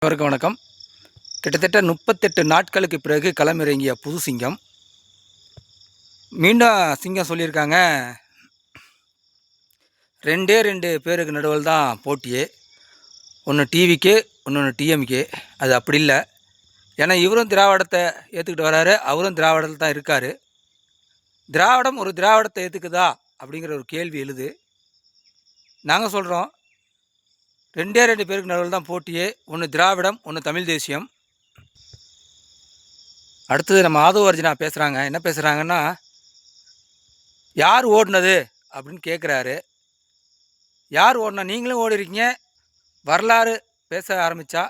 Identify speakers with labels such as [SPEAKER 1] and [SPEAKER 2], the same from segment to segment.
[SPEAKER 1] அனைவருக்கும் வணக்கம். கிட்டத்தட்ட முப்பத்தெட்டு நாட்களுக்கு பிறகு களமிறங்கிய புது சிங்கம். மீண்டும் சிங்கம் சொல்லியிருக்காங்க. ரெண்டே ரெண்டு பேருக்கு நடுவில் தான் போட்டியே. ஒன்று டிவிக்கு இன்னொன்று டிஎம்கே அது அப்படி இல்லை. ஏன்னா இவரும் திராவிடத்தை ஏற்றுக்கிட்டு வராரு. அவரும் திராவிடத்தில் தான் இருக்கார். திராவிடம் ஒரு திராவிடத்தை ஏற்றுக்குதா அப்படிங்கிற ஒரு கேள்வி எழுது. நாங்கள் சொல்கிறோம் ரெண்டே ரெண்டு பேருக்கு நடுவில் தான் போட்டியே. ஒன்று திராவிடம் ஒன்று தமிழ் தேசியம். அடுத்தது நம்ம ஆதவ அர்ஜுனா பேசுகிறாங்க என்ன பேசுகிறாங்கன்னா யார் ஓடினது? அப்படின்னு கேட்குறாரு யார் ஓடினா? நீங்களும் ஓடி இருக்கீங்க வரலாறு பேச ஆரம்பித்தா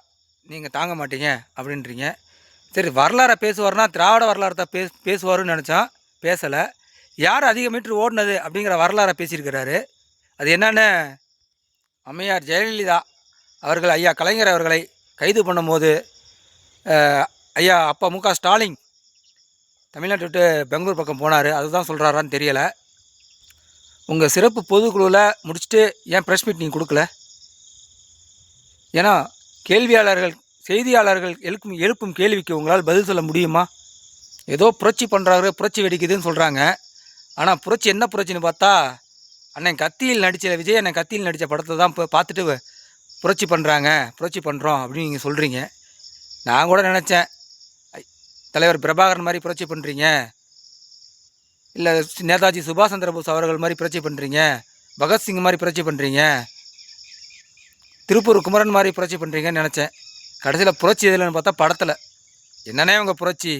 [SPEAKER 1] நீங்கள் தாங்க மாட்டீங்க அப்படின்றீங்க. சரி வரலாறை பேசுவார்னா திராவிட வரலாறு தான் பேச பேசுவார்னு நினச்சான் பேசலை. யார் அதிக மீட்டர் ஓடினது அப்படிங்கிற வரலாறை பேசியிருக்கிறாரு. அது என்னென்னு அம்மையார் ஜெயலலிதா அவர்கள் ஐயா கலைஞர் அவர்களை கைது பண்ணும்போது ஐயா அப்பா மு க ஸ்டாலின் தமிழ்நாட்டை விட்டு பெங்களூர் பக்கம் போனார். அதுதான் சொல்கிறாரான்னு தெரியலை. உங்கள் சிறப்பு பொதுக்குழுவில் முடிச்சுட்டு ஏன் ப்ரெஸ் மீட் நீங்கள் கொடுக்கல? ஏன்னா கேள்வியாளர்கள் செய்தியாளர்கள் எழுப்பும் எழுப்பும் கேள்விக்கு உங்களால் பதில் சொல்ல முடியுமா? ஏதோ புரட்சி பண்ணுறாரு புரட்சி வெடிக்குதுன்னு சொல்கிறாங்க ஆனால் புரட்சி என்ன புரட்சின்னு பார்த்தா அண்ணன் கத்தியில் நடித்த விஜய் அண்ணன் கத்தியில் நடித்த படத்தை தான் இப்போ பார்த்துட்டு புரட்சி பண்ணுறாங்க புரட்சி பண்ணுறோம் அப்படின்னு நீங்கள் சொல்கிறீங்க நான் கூட நினச்சேன். தலைவர் பிரபாகரன் மாதிரி புரட்சி பண்ணுறீங்க இல்லை நேதாஜி சுபாஷ் சந்திரபோஸ் அவர்கள் மாதிரி புரட்சி பண்ணுறீங்க பகத்சிங் மாதிரி புரட்சி பண்ணுறீங்க திருப்பூர் குமரன் மாதிரி புரட்சி பண்ணுறீங்கன்னு நினச்சேன். கடைசியில் புரட்சி எதுலன்னு பார்த்தா படத்தில். என்னன்னே உங்கள் புரட்சி.